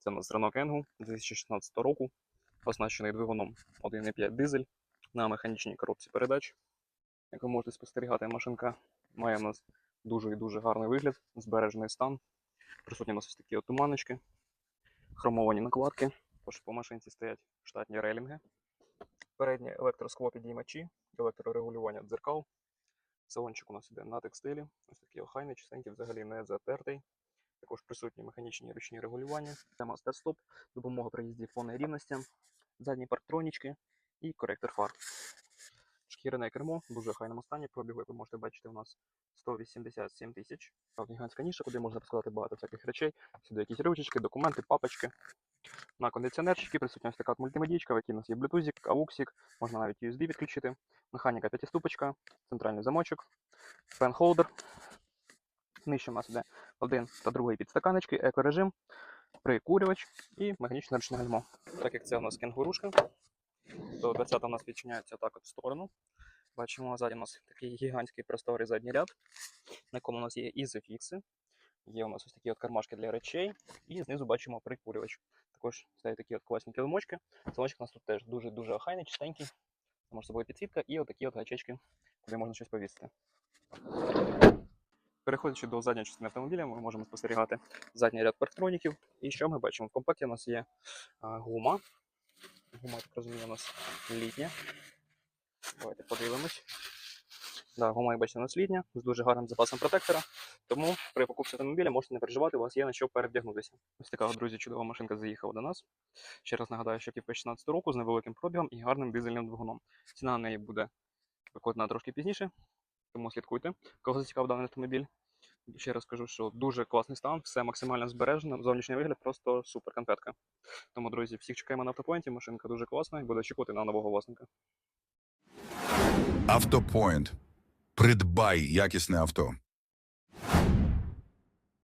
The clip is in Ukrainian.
Це у нас Renault Kangoo 2016 року, оснащений двигуном 1,5 дизель на механічній коробці передач. Як ви можете спостерігати, машинка має у нас дуже і дуже гарний вигляд, збережений стан. Присутні у нас ось такі от туманочки, хромовані накладки. Також по машинці стоять штатні рейлінги. Передні електросклопідіймачі, електрорегулювання дзеркал. Салончик у нас іде на текстилі. Ось такий охайний, чистенький, взагалі не затертий. Також присутні механічні ручні регулювання. Тема старт-стоп, допомога при їзді фон рівності, задні парктронічки і коректор фар. Шкіряне кермо в дуже хайному стані. Пробігу, як ви можете бачити, у нас 187 тисяч. Гігантська ніша, куди можна поскладати багато всяких речей. Сюди якісь ручечки, документи, папочки. На кондиціонерчики присутня ось така мультимедійка, в якій у нас є блютузик, ауксик, можна навіть USB підключити. Механіка п'ятиступочка, центральний замочок, фен-холдер. Нижче у нас один та другий підстаканечки, екорежим, прикурювач і механічне ручне гальмо. Так як це у нас кенгурушка, то 20 у нас відчиняється так от в сторону. Бачимо, ззаді у нас такий гігантський просторий задній ряд, на якому у нас є ізофікси. Є у нас ось такі от кармашки для речей, і знизу бачимо прикурювач. Також стоять такі от класні килимочки. Салончик у нас тут теж дуже-дуже охайний, чистенький. Може собою підсвітка і отакі от гачечки, куди можна щось повісити. Переходячи до задньої частини автомобіля, ми можемо спостерігати задній ряд парктроніків. І що ми бачимо? В комплекті у нас є гума. Гума, так розумію, у нас літня. Давайте подивимось. Да, гума, як бачите, у нас літня, з дуже гарним запасом протектора. Тому при покупці автомобіля можете не переживати, у вас є на що перевдягнутися. Ось така, друзі, чудова машинка заїхала до нас. Ще раз нагадаю, що півка 16 року з невеликим пробігом і гарним дизельним двигуном. Ціна на неї буде викладена трошки пізніше, тому слідкуйте, кого зацікавив даний автомобіль. Ще раз кажу, що дуже класний стан, все максимально збережено, зовнішній вигляд просто супер конфетка. Тому, друзі, всіх чекаємо на автопоінті. Машинка дуже класна і буде очікувати на нового власника. Автопоінт. Придбай якісне авто.